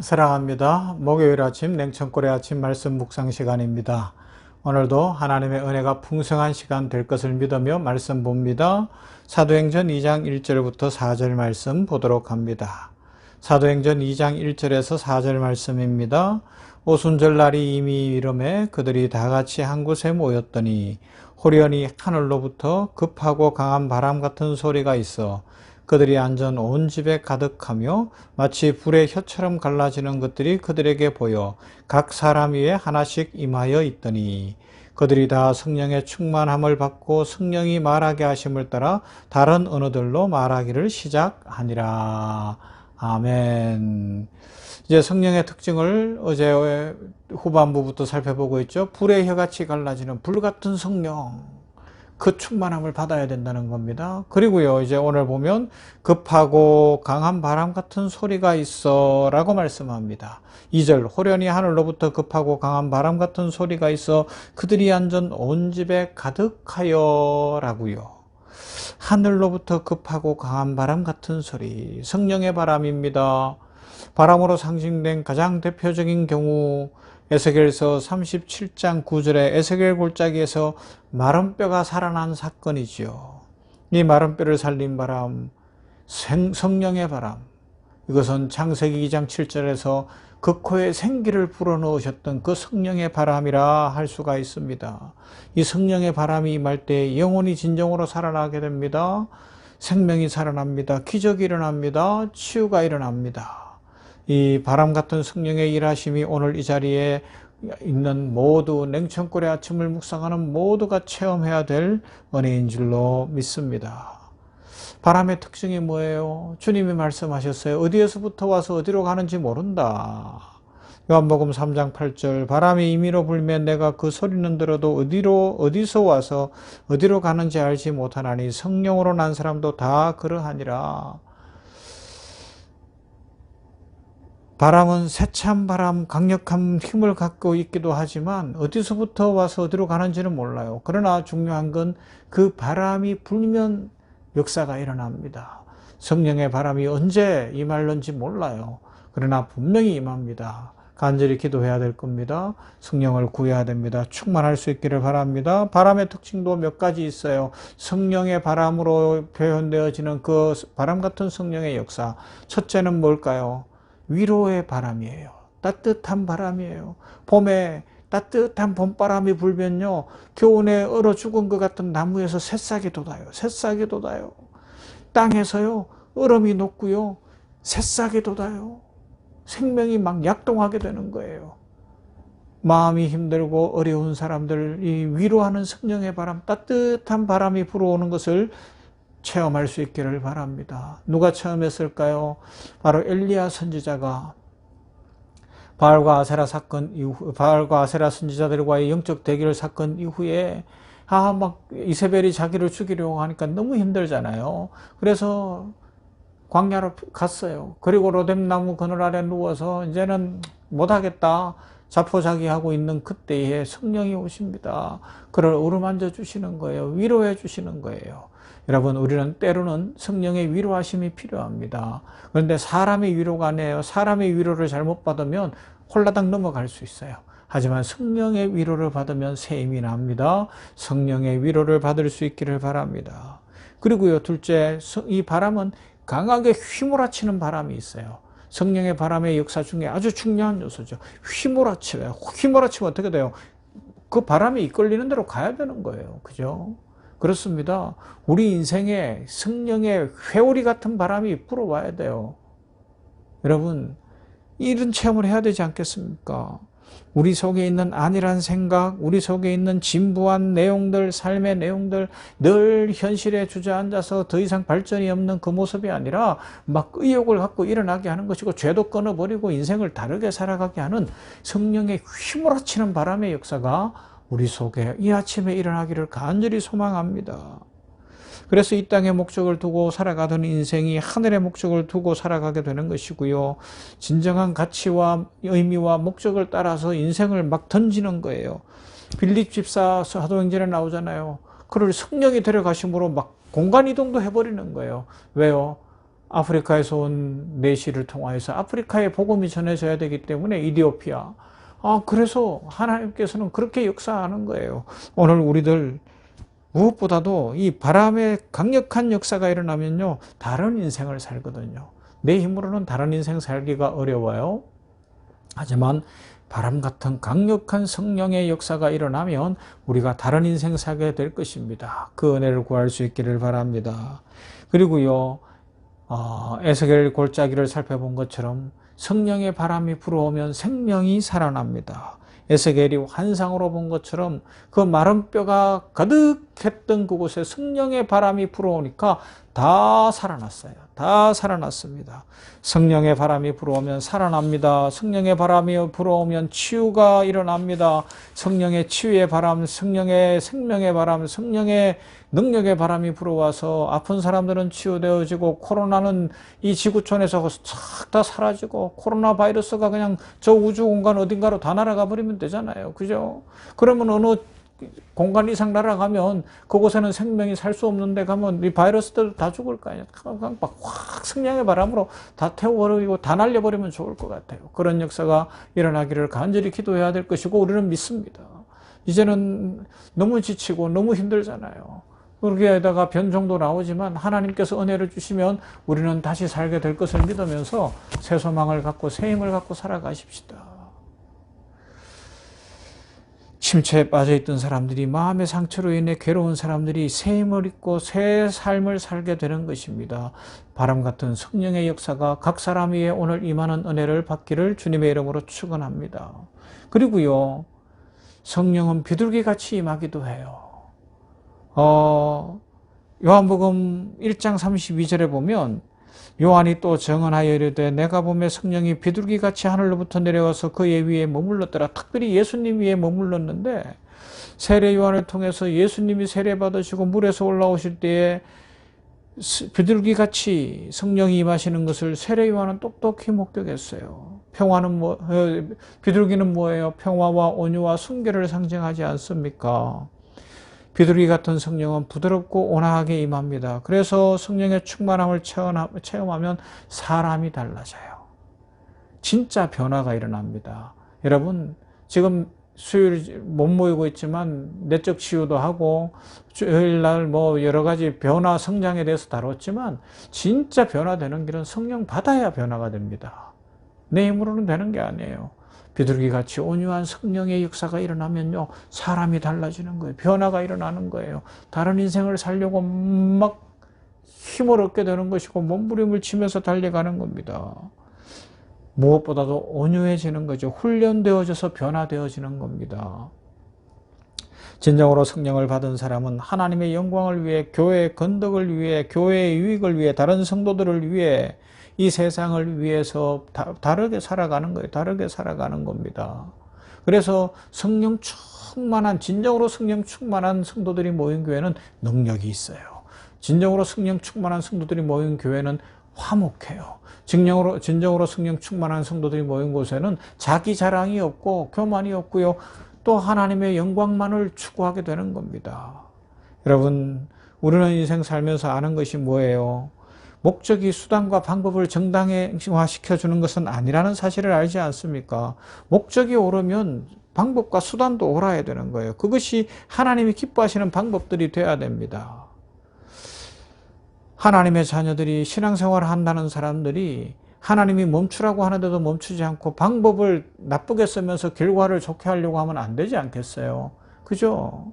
사랑합니다. 목요일 아침 냉천골의 아침 말씀 묵상 시간입니다. 오늘도 하나님의 은혜가 풍성한 시간 될 것을 믿으며 말씀 봅니다. 사도행전 2장 1절부터 4절 말씀 보도록 합니다. 사도행전 2장 1절에서 4절 말씀입니다. 오순절 날이 이미 이름에 그들이 다 같이 한 곳에 모였더니 호련히 하늘로부터 급하고 강한 바람 같은 소리가 있어 그들이 앉은 온 집에 가득하며 마치 불의 혀처럼 갈라지는 것들이 그들에게 보여 각 사람 위에 하나씩 임하여 있더니 그들이 다 성령의 충만함을 받고 성령이 말하게 하심을 따라 다른 언어들로 말하기를 시작하니라. 아멘. 이제 성령의 특징을 어제 후반부부터 살펴보고 있죠. 불의 혀같이 갈라지는 불 같은 성령. 그 충만함을 받아야 된다는 겁니다. 그리고요, 이제 오늘 보면 급하고 강한 바람 같은 소리가 있어 라고 말씀합니다. 2절, 호련히 하늘로부터 급하고 강한 바람 같은 소리가 있어 그들이 앉은 온 집에 가득하여 라고요. 하늘로부터 급하고 강한 바람 같은 소리, 성령의 바람입니다. 바람으로 상징된 가장 대표적인 경우 에스겔서 37장 9절에 에스겔 골짜기에서 마른 뼈가 살아난 사건이지요. 이 마른 뼈를 살린 바람, 생, 성령의 바람. 이것은 창세기 2장 7절에서 그 코에 생기를 불어넣으셨던 그 성령의 바람이라 할 수가 있습니다. 이 성령의 바람이 임할 때 영혼이 진정으로 살아나게 됩니다. 생명이 살아납니다. 기적이 일어납니다. 치유가 일어납니다. 이 바람 같은 성령의 일하심이 오늘 이 자리에 있는 모두 냉천골의 아침을 묵상하는 모두가 체험해야 될 은혜인 줄로 믿습니다. 바람의 특징이 뭐예요? 주님이 말씀하셨어요. 어디에서부터 와서 어디로 가는지 모른다. 요한복음 3장 8절 바람이 임의로 불면 내가 그 소리는 들어도 어디로 어디서 와서 어디로 가는지 알지 못하나니 성령으로 난 사람도 다 그러하니라. 바람은 세찬 바람, 강력한 힘을 갖고 있기도 하지만 어디서부터 와서 어디로 가는지는 몰라요. 그러나 중요한 건 그 바람이 불면 역사가 일어납니다. 성령의 바람이 언제 임할는지 몰라요. 그러나 분명히 임합니다. 간절히 기도해야 될 겁니다. 성령을 구해야 됩니다. 충만할 수 있기를 바랍니다. 바람의 특징도 몇 가지 있어요. 성령의 바람으로 표현되어지는 그 바람 같은 성령의 역사. 첫째는 뭘까요? 위로의 바람이에요. 따뜻한 바람이에요. 봄에 따뜻한 봄바람이 불면요. 겨울에 얼어 죽은 것 같은 나무에서 새싹이 돋아요. 새싹이 돋아요. 땅에서요. 얼음이 녹고요. 새싹이 돋아요. 생명이 막 약동하게 되는 거예요. 마음이 힘들고 어려운 사람들, 이 위로하는 성령의 바람, 따뜻한 바람이 불어오는 것을 체험할 수 있기를 바랍니다. 누가 체험했을까요? 바로 엘리야 선지자가 바알과 아세라 사건 이후, 바알과 아세라 선지자들과의 영적 대결 사건 이후에 아, 막 이세벨이 자기를 죽이려고 하니까 너무 힘들잖아요. 그래서 광야로 갔어요. 그리고 로뎀나무 그늘 아래 누워서 이제는 못하겠다. 자포자기하고 있는 그때에 성령이 오십니다. 그를 어루만져 주시는 거예요. 위로해 주시는 거예요. 여러분 우리는 때로는 성령의 위로하심이 필요합니다. 그런데 사람의 위로가 아니에요. 사람의 위로를 잘못 받으면 홀라당 넘어갈 수 있어요. 하지만 성령의 위로를 받으면 새 힘이 납니다. 성령의 위로를 받을 수 있기를 바랍니다. 그리고요 둘째 이 바람은 강하게 휘몰아치는 바람이 있어요. 성령의 바람의 역사 중에 아주 중요한 요소죠. 휘몰아치요. 휘몰아치면 어떻게 돼요? 그 바람이 이끌리는 대로 가야 되는 거예요. 그죠? 그렇습니다. 우리 인생에 성령의 회오리 같은 바람이 불어와야 돼요. 여러분, 이런 체험을 해야 되지 않겠습니까? 우리 속에 있는 안일한 생각, 우리 속에 있는 진부한 내용들, 삶의 내용들, 늘 현실에 주저앉아서 더 이상 발전이 없는 그 모습이 아니라 막 의욕을 갖고 일어나게 하는 것이고 죄도 끊어버리고 인생을 다르게 살아가게 하는 성령의 휘몰아치는 바람의 역사가 우리 속에 이 아침에 일어나기를 간절히 소망합니다. 그래서 이 땅의 목적을 두고 살아가던 인생이 하늘의 목적을 두고 살아가게 되는 것이고요. 진정한 가치와 의미와 목적을 따라서 인생을 막 던지는 거예요. 빌립 집사 사도행전에 나오잖아요. 그를 성령이 데려가심으로 막 공간 이동도 해버리는 거예요. 왜요? 아프리카에서 온 내시를 통하여서 아프리카에 복음이 전해져야 되기 때문에 이디오피아. 아, 그래서 하나님께서는 그렇게 역사하는 거예요. 오늘 우리들 무엇보다도 이 바람의 강력한 역사가 일어나면요, 다른 인생을 살거든요. 내 힘으로는 다른 인생 살기가 어려워요. 하지만 바람 같은 강력한 성령의 역사가 일어나면 우리가 다른 인생 살게 될 것입니다. 그 은혜를 구할 수 있기를 바랍니다. 그리고요, 어, 에스겔 골짜기를 살펴본 것처럼 성령의 바람이 불어오면 생명이 살아납니다. 에스겔이 환상으로 본 것처럼 그 마른 뼈가 가득했던 그곳에 성령의 바람이 불어오니까 다 살아났어요. 다 살아났습니다. 성령의 바람이 불어오면 살아납니다. 성령의 바람이 불어오면 치유가 일어납니다. 성령의 치유의 바람, 성령의 생명의 바람, 성령의 능력의 바람이 불어와서 아픈 사람들은 치유되어지고 코로나는 이 지구촌에서 싹 다 사라지고 코로나 바이러스가 그냥 저 우주 공간 어딘가로 다 날아가 버리면 되잖아요. 그죠? 그러면 어느 공간 이상 날아가면 그곳에는 생명이 살 수 없는데 가면 이 바이러스들도 다 죽을 거 아니에요. 그냥 막확 승량의 바람으로 다 태워버리고 다 날려버리면 좋을 것 같아요. 그런 역사가 일어나기를 간절히 기도해야 될 것이고 우리는 믿습니다. 이제는 너무 지치고 너무 힘들잖아요. 그러게에다가 변종도 나오지만 하나님께서 은혜를 주시면 우리는 다시 살게 될 것을 믿으면서 새 소망을 갖고 새 힘을 갖고 살아가십시다. 침체에 빠져있던 사람들이 마음의 상처로 인해 괴로운 사람들이 새 힘을 잊고 새 삶을 살게 되는 것입니다. 바람 같은 성령의 역사가 각 사람 위에 오늘 임하는 은혜를 받기를 주님의 이름으로 축원합니다. 그리고요. 성령은 비둘기 같이 임하기도 해요. 어, 요한복음 1장 32절에 보면 요한이 또 정언하여 이르되 내가 보매 성령이 비둘기 같이 하늘로부터 내려와서 그의 위에 머물렀더라. 특별히 예수님 위에 머물렀는데 세례 요한을 통해서 예수님이 세례 받으시고 물에서 올라오실 때에 비둘기 같이 성령이 임하시는 것을 세례 요한은 똑똑히 목격했어요. 평화는 뭐 어, 비둘기는 뭐예요? 평화와 온유와 순결을 상징하지 않습니까? 비둘기 같은 성령은 부드럽고 온화하게 임합니다. 그래서 성령의 충만함을 체험하면 사람이 달라져요. 진짜 변화가 일어납니다. 여러분, 지금 수요일 못 모이고 있지만 내적 치유도 하고 주일날 뭐 여러 가지 변화 성장에 대해서 다뤘지만 진짜 변화되는 길은 성령 받아야 변화가 됩니다. 내 힘으로는 되는 게 아니에요. 비둘기 같이 온유한 성령의 역사가 일어나면요, 사람이 달라지는 거예요. 변화가 일어나는 거예요. 다른 인생을 살려고 막 힘을 얻게 되는 것이고 몸부림을 치면서 달려가는 겁니다. 무엇보다도 온유해지는 거죠. 훈련되어져서 변화되어지는 겁니다. 진정으로 성령을 받은 사람은 하나님의 영광을 위해 교회의 건덕을 위해 교회의 유익을 위해 다른 성도들을 위해 이 세상을 위해서 다, 다르게 살아가는 거예요. 다르게 살아가는 겁니다. 그래서 성령 충만한 진정으로 성령 충만한 성도들이 모인 교회는 능력이 있어요. 진정으로 성령 충만한 성도들이 모인 교회는 화목해요. 진정으로, 진정으로 성령 충만한 성도들이 모인 곳에는 자기 자랑이 없고 교만이 없고요. 또 하나님의 영광만을 추구하게 되는 겁니다. 여러분, 우리는 인생 살면서 아는 것이 뭐예요? 목적이 수단과 방법을 정당화 시켜주는 것은 아니라는 사실을 알지 않습니까? 목적이 오르면 방법과 수단도 옳아야 되는 거예요. 그것이 하나님이 기뻐하시는 방법들이 돼야 됩니다. 하나님의 자녀들이 신앙생활을 한다는 사람들이 하나님이 멈추라고 하는데도 멈추지 않고 방법을 나쁘게 쓰면서 결과를 좋게 하려고 하면 안 되지 않겠어요? 그죠?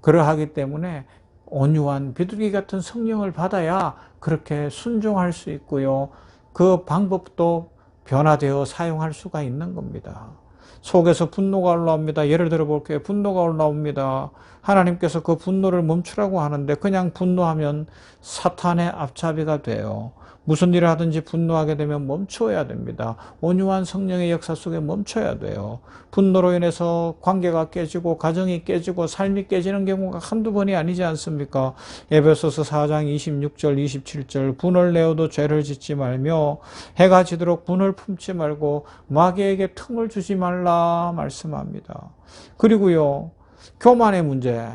그러하기 때문에 온유한 비둘기 같은 성령을 받아야 그렇게 순종할 수 있고요. 그 방법도 변화되어 사용할 수가 있는 겁니다. 속에서 분노가 올라옵니다. 예를 들어 볼게요. 분노가 올라옵니다. 하나님께서 그 분노를 멈추라고 하는데 그냥 분노하면 사탄의 앞잡이가 돼요. 무슨 일을 하든지 분노하게 되면 멈춰야 됩니다. 온유한 성령의 역사 속에 멈춰야 돼요. 분노로 인해서 관계가 깨지고 가정이 깨지고 삶이 깨지는 경우가 한두 번이 아니지 않습니까? 에베소서 4장 26절 27절 분을 내어도 죄를 짓지 말며 해가 지도록 분을 품지 말고 마귀에게 틈을 주지 말라 말씀합니다. 그리고요. 교만의 문제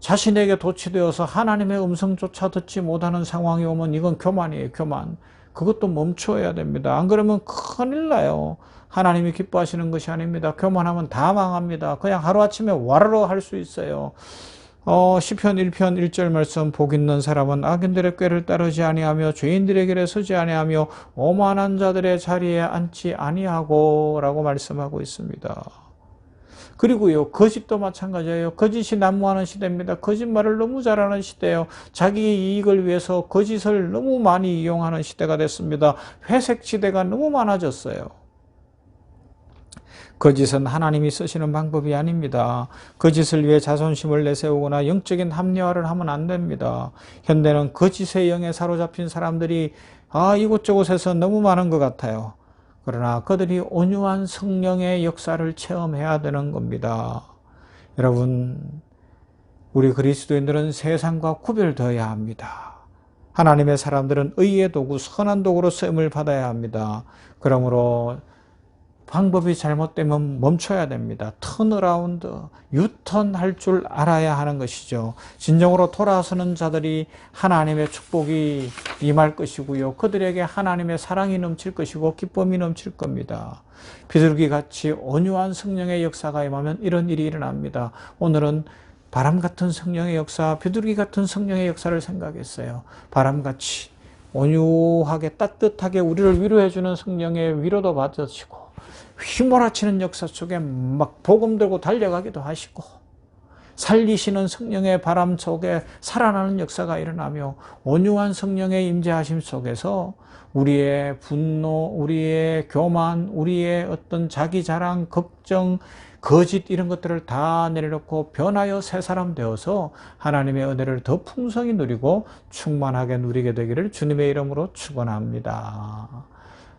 자신에게 도취되어서 하나님의 음성조차 듣지 못하는 상황이 오면 이건 교만이에요, 교만. 그것도 멈춰야 됩니다. 안 그러면 큰일 나요. 하나님이 기뻐하시는 것이 아닙니다. 교만하면 다 망합니다. 그냥 하루아침에 와르르 할 수 있어요. 어, 시편 1편 1절 말씀 복 있는 사람은 악인들의 꾀를 따르지 아니하며 죄인들의 길에 서지 아니하며 오만한 자들의 자리에 앉지 아니하고라고 말씀하고 있습니다. 그리고요, 거짓도 마찬가지예요. 거짓이 난무하는 시대입니다. 거짓말을 너무 잘하는 시대예요. 자기 이익을 위해서 거짓을 너무 많이 이용하는 시대가 됐습니다. 회색 시대가 너무 많아졌어요. 거짓은 하나님이 쓰시는 방법이 아닙니다. 거짓을 위해 자존심을 내세우거나 영적인 합리화를 하면 안 됩니다. 현대는 거짓의 영에 사로잡힌 사람들이 아 이곳저곳에서 너무 많은 것 같아요. 그러나 그들이 온유한 성령의 역사를 체험해야 되는 겁니다. 여러분, 우리 그리스도인들은 세상과 구별되어야 합니다. 하나님의 사람들은 의의 도구, 선한 도구로 쓰임을 받아야 합니다. 그러므로 방법이 잘못되면 멈춰야 됩니다. 턴어라운드, 유턴 할 줄 알아야 하는 것이죠. 진정으로 돌아서는 자들이 하나님의 축복이 임할 것이고요. 그들에게 하나님의 사랑이 넘칠 것이고 기쁨이 넘칠 겁니다. 비둘기 같이 온유한 성령의 역사가 임하면 이런 일이 일어납니다. 오늘은 바람 같은 성령의 역사, 비둘기 같은 성령의 역사를 생각했어요. 바람같이 온유하게 따뜻하게 우리를 위로해주는 성령의 위로도 받으시고 휘몰아치는 역사 속에 막 복음 들고 달려가기도 하시고 살리시는 성령의 바람 속에 살아나는 역사가 일어나며 온유한 성령의 임재하심 속에서 우리의 분노, 우리의 교만, 우리의 어떤 자기 자랑, 걱정, 거짓 이런 것들을 다 내려놓고 변하여 새 사람 되어서 하나님의 은혜를 더 풍성히 누리고 충만하게 누리게 되기를 주님의 이름으로 축원합니다.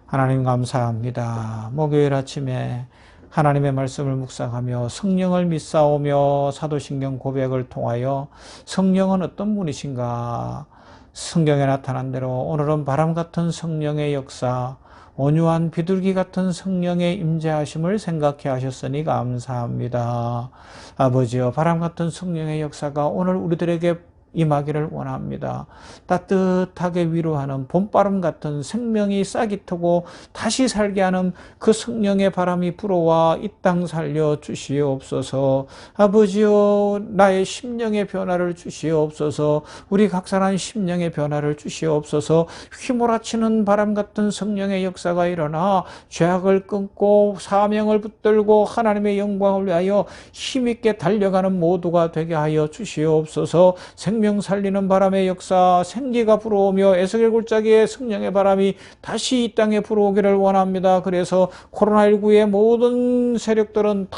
하나님 감사합니다. 목요일 아침에 하나님의 말씀을 묵상하며 성령을 믿사오며 사도신경 고백을 통하여 성령은 어떤 분이신가 성경에 나타난 대로 오늘은 바람 같은 성령의 역사 온유한 비둘기 같은 성령의 임재하심을 생각해 하셨으니 감사합니다. 아버지여 바람 같은 성령의 역사가 오늘 우리들에게 임하기를 원합니다. 따뜻하게 위로하는 봄바람 같은 생명이 싹이 트고 다시 살게 하는 그 성령의 바람이 불어와 이 땅 살려 주시옵소서. 아버지여 나의 심령의 변화를 주시옵소서. 우리 각사한 심령의 변화를 주시옵소서. 휘몰아치는 바람 같은 성령의 역사가 일어나 죄악을 끊고 사명을 붙들고 하나님의 영광을 위하여 힘있게 달려가는 모두가 되게 하여 주시옵소서. 생명 생명 살리는 바람의 역사, 생기가 불어오며 에스겔 골짜기의 성령의 바람이 다시 이 땅에 불어오기를 원합니다. 그래서 코로나19의 모든 세력들은 다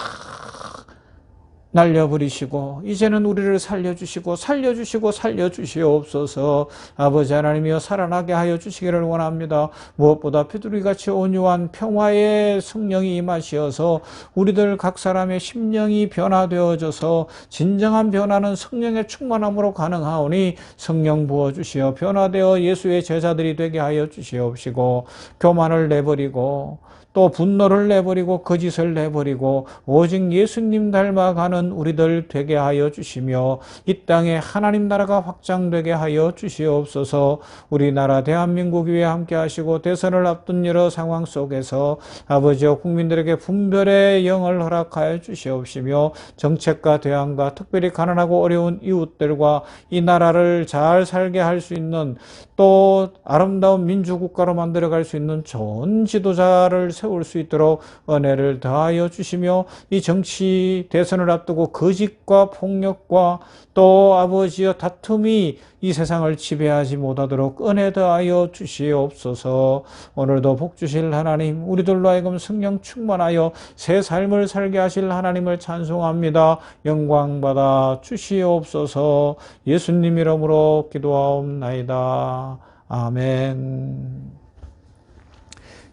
날려버리시고 이제는 우리를 살려주시고 살려주시고 살려주시옵소서 아버지 하나님이여 살아나게 하여 주시기를 원합니다. 무엇보다 피두리같이 온유한 평화의 성령이 임하시어서 우리들 각 사람의 심령이 변화되어져서 진정한 변화는 성령의 충만함으로 가능하오니 성령 부어주시어 변화되어 예수의 제자들이 되게 하여 주시옵시고 교만을 내버리고 또 분노를 내버리고 거짓을 내버리고 오직 예수님 닮아가는 우리들 되게 하여 주시며 이 땅에 하나님 나라가 확장되게 하여 주시옵소서. 우리나라 대한민국 위에 함께 하시고 대선을 앞둔 여러 상황 속에서 아버지와 국민들에게 분별의 영을 허락하여 주시옵시며 정책과 대안과 특별히 가난하고 어려운 이웃들과 이 나라를 잘 살게 할 수 있는 또 아름다운 민주국가로 만들어갈 수 있는 좋은 지도자를 세워 세울 수 있도록 은혜를 더하여 주시며 이 정치 대선을 앞두고 거짓과 폭력과 또 아버지여 다툼이 이 세상을 지배하지 못하도록 은혜 더하여 주시옵소서. 오늘도 복 주실 하나님 우리들로 하여금 성령 충만하여 새 삶을 살게 하실 하나님을 찬송합니다. 영광 받아 주시옵소서. 예수님 이름으로 기도하옵나이다. 아멘.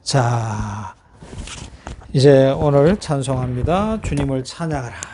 자 이제 오늘 찬송합니다. 주님을 찬양하라.